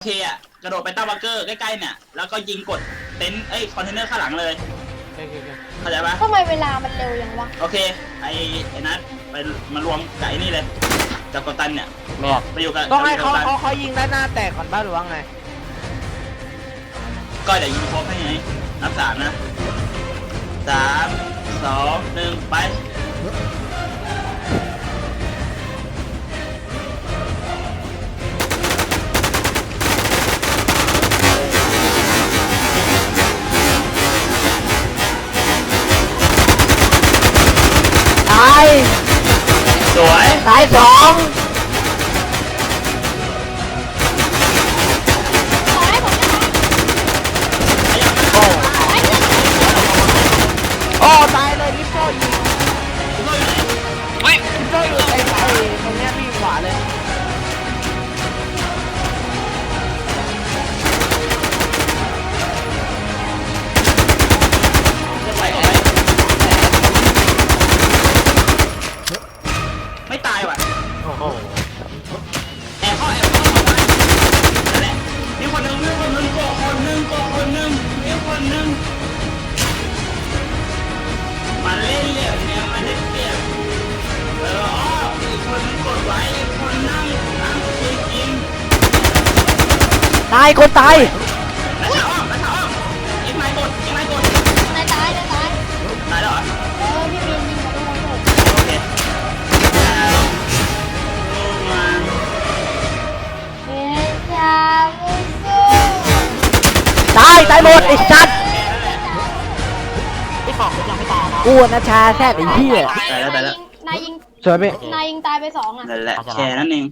โอเคอะกระโดดไปตั้งบังเกอร์ใกล้ๆเนี่ยแล้วก็ยิงกดเต็นท์เอ้ยคอนเทนเนอร์ข้างหลังเลยโอเคโอเคเข้าใจปะทำไมเวลามันเร็วอย่างวะ โอเคไอ้ไอ้นัทไปมารวมกับไอ้นี่เลยกับกัปตันเนี่ยแม่ไปอยู่กับต้องให้เขากับกัปตันเขาเขายิงด้านหน้าแตกก่อนบ้างหรือว่าไงก็เดี๋ยวยิงครบให้ไงนับสามนะสามสองหนึ่งไป ตาย สวย ตายสอง ตายคนตายแล้ามว่าแล้ามว่ายิงไม้กดยิงไม้กดนายตายนายตายตายแล้วเหรอเออพี่บินยิงกับทุกคนเลยโอเคแล้มาเฮ้ยอย่าไม่สู้ตายตายหมดไอ้สัตว์แค่นั้นแหละที่ของยังไม่ตายนะกูนะชาแซ่บไอ้เหี้ยตายแล้วตายแล้วนายยิงสวยไหมนายยิงตายไปสองอะนั่นแหละแค่นั้นเอง